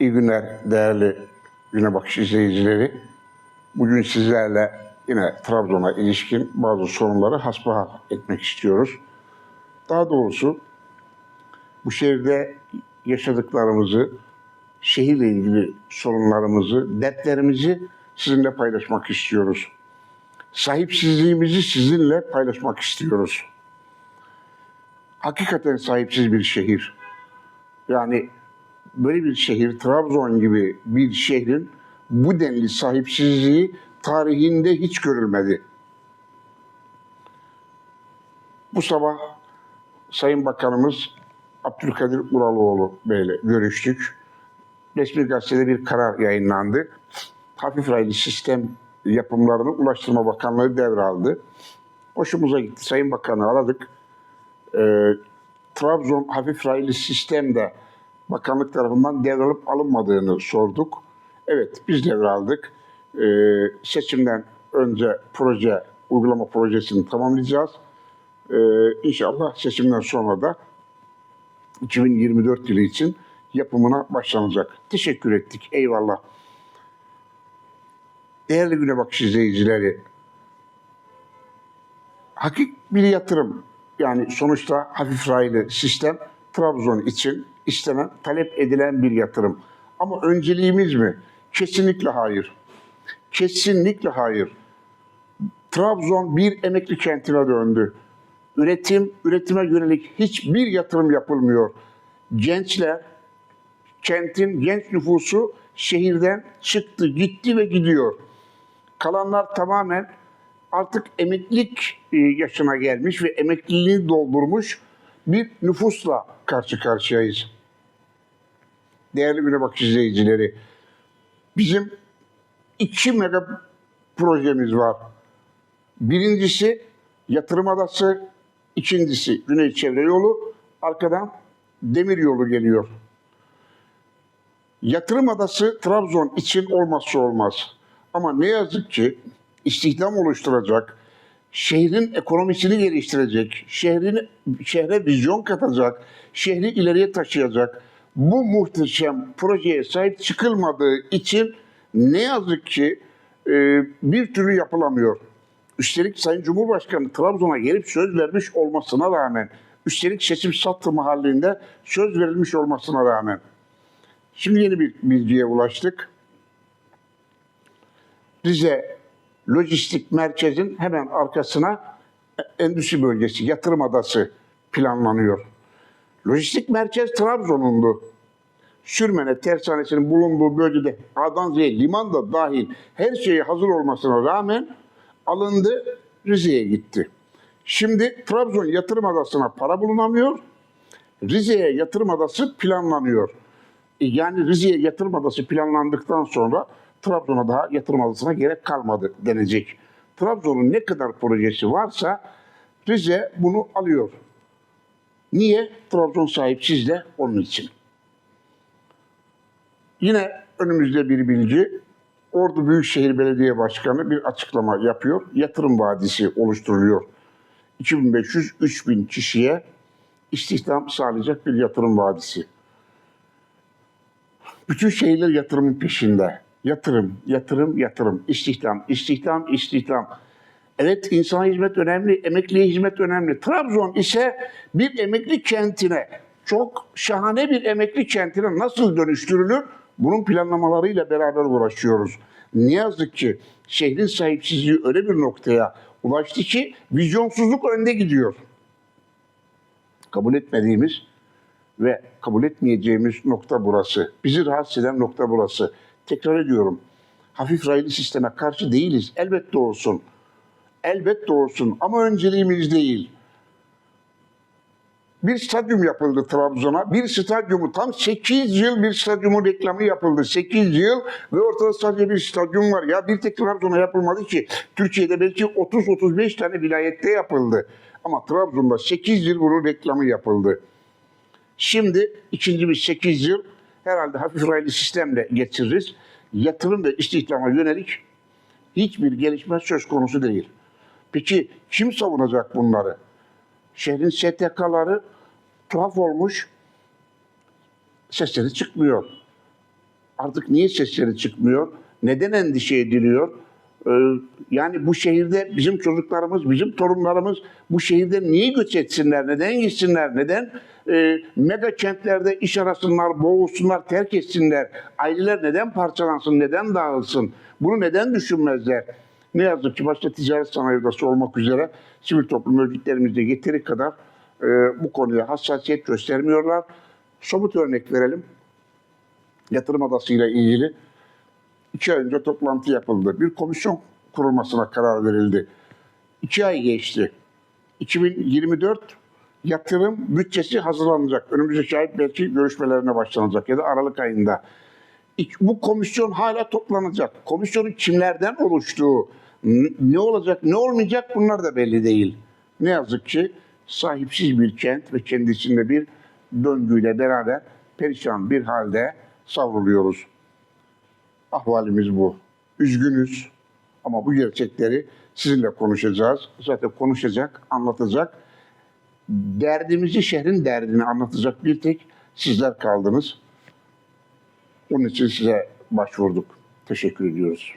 İyi günler değerli Güne Bakış izleyicileri. Bugün sizlerle yine Trabzon'a ilişkin bazı sorunları hasbihal etmek istiyoruz. Daha doğrusu bu şehirde yaşadıklarımızı, şehirle ilgili sorunlarımızı, dertlerimizi sizinle paylaşmak istiyoruz. Sahipsizliğimizi sizinle paylaşmak istiyoruz. Hakikaten sahipsiz bir şehir. Yani böyle bir şehir, Trabzon gibi bir şehrin bu denli sahipsizliği tarihinde hiç görülmedi. Bu sabah Sayın Bakanımız Abdülkadir Uraloğlu Bey'le görüştük. Resmi gazetede bir karar yayınlandı. Hafif raylı sistem yapımlarını Ulaştırma Bakanlığı devraldı. Hoşumuza gitti. Sayın Bakan'ı aradık. Ee, Trabzon hafif raylı sistemde bakanlık tarafından devralıp alınmadığını sorduk. Evet biz devraldık. Ee, seçimden önce proje, uygulama projesini tamamlayacağız. Ee, inşallah seçimden sonra da 2024 yılı için yapımına başlanacak. Teşekkür ettik. Eyvallah. Değerli Güne Bakış izleyicileri, hakik bir yatırım. Yani sonuçta hafif raylı sistem Trabzon için istenen, talep edilen bir yatırım. Ama önceliğimiz mi? Kesinlikle hayır. Kesinlikle hayır. Trabzon bir emekli kentine döndü. Üretim, üretime yönelik hiçbir yatırım yapılmıyor. Gençler, kentin genç nüfusu şehirden çıktı, gitti ve gidiyor. Kalanlar tamamen artık emeklilik e, yaşına gelmiş ve emekliliğini doldurmuş bir nüfusla karşı karşıyayız. Değerli Güne izleyicileri, bizim iki mega projemiz var. Birincisi yatırım adası, ikincisi Güney Çevre Yolu, arkadan demir yolu geliyor. Yatırım adası Trabzon için olmazsa olmaz. Ama ne yazık ki istihdam oluşturacak, şehrin ekonomisini geliştirecek, şehrin şehre vizyon katacak, şehri ileriye taşıyacak bu muhteşem projeye sahip çıkılmadığı için ne yazık ki e, bir türlü yapılamıyor. Üstelik Sayın Cumhurbaşkanı Trabzon'a gelip söz vermiş olmasına rağmen, üstelik seçim satı mahallinde söz verilmiş olmasına rağmen. Şimdi yeni bir bilgiye ulaştık. Rize Lojistik Merkez'in hemen arkasına endüstri bölgesi, yatırım adası planlanıyor. Lojistik merkez Trabzon'undu. Sürmene tersanesinin bulunduğu bölgede A'dan Z'ye liman da dahil her şeye hazır olmasına rağmen alındı, Rize'ye gitti. Şimdi Trabzon yatırım adasına para bulunamıyor. Rize'ye yatırım adası planlanıyor. Yani Rize'ye yatırım adası planlandıktan sonra Trabzon'a daha yatırım gerek kalmadı denecek. Trabzon'un ne kadar projesi varsa Rize bunu alıyor. Niye? Trabzon sahipsiz de onun için. Yine önümüzde bir bilgi. Ordu Büyükşehir Belediye Başkanı bir açıklama yapıyor. Yatırım vadisi oluşturuluyor. 2500-3000 kişiye istihdam sağlayacak bir yatırım vadisi. Bütün şehirler yatırımın peşinde. Yatırım, yatırım, yatırım. İstihdam, istihdam, istihdam. Evet insana hizmet önemli, emekliye hizmet önemli. Trabzon ise bir emekli kentine, çok şahane bir emekli kentine nasıl dönüştürülür? Bunun planlamalarıyla beraber uğraşıyoruz. Ne yazık ki şehrin sahipsizliği öyle bir noktaya ulaştı ki vizyonsuzluk önde gidiyor. Kabul etmediğimiz ve kabul etmeyeceğimiz nokta burası. Bizi rahatsız eden nokta burası. Tekrar ediyorum. Hafif raylı sisteme karşı değiliz. Elbette olsun. Elbette olsun ama önceliğimiz değil. Bir stadyum yapıldı Trabzon'a. Bir stadyumu tam 8 yıl bir stadyumun reklamı yapıldı. 8 yıl ve ortada sadece bir stadyum var. Ya bir tek Trabzon'a yapılmadı ki. Türkiye'de belki 30-35 tane vilayette yapıldı. Ama Trabzon'da 8 yıl bunun reklamı yapıldı. Şimdi ikinci bir 8 yıl herhalde hafif raylı sistemle geçiririz. Yatırım ve istihdama yönelik hiçbir gelişme söz konusu değil. Peki kim savunacak bunları? Şehrin STK'ları tuhaf olmuş. Sesleri çıkmıyor. Artık niye sesleri çıkmıyor? Neden endişe ediliyor? Ee, yani bu şehirde bizim çocuklarımız, bizim torunlarımız bu şehirde niye göç etsinler? Neden gitsinler? Neden e, mega kentlerde iş arasınlar, boğulsunlar, terk etsinler? Aileler neden parçalansın, neden dağılsın? Bunu neden düşünmezler? Ne yazık ki başta ticaret sanayi odası olmak üzere sivil toplum örgütlerimizde yeteri kadar e, bu konuya hassasiyet göstermiyorlar. Somut örnek verelim. Yatırım adasıyla ilgili iki ay önce toplantı yapıldı. Bir komisyon kurulmasına karar verildi. İki ay geçti. 2024 yatırım bütçesi hazırlanacak. Önümüzdeki ay belki görüşmelerine başlanacak ya da Aralık ayında. Bu komisyon hala toplanacak. Komisyonun kimlerden oluştuğu, ne olacak, ne olmayacak bunlar da belli değil. Ne yazık ki sahipsiz bir kent ve kendisinde bir döngüyle beraber perişan bir halde savruluyoruz. Ahvalimiz bu. Üzgünüz ama bu gerçekleri sizinle konuşacağız. Zaten konuşacak, anlatacak. Derdimizi, şehrin derdini anlatacak bir tek sizler kaldınız. Onun için size başvurduk. Teşekkür ediyoruz.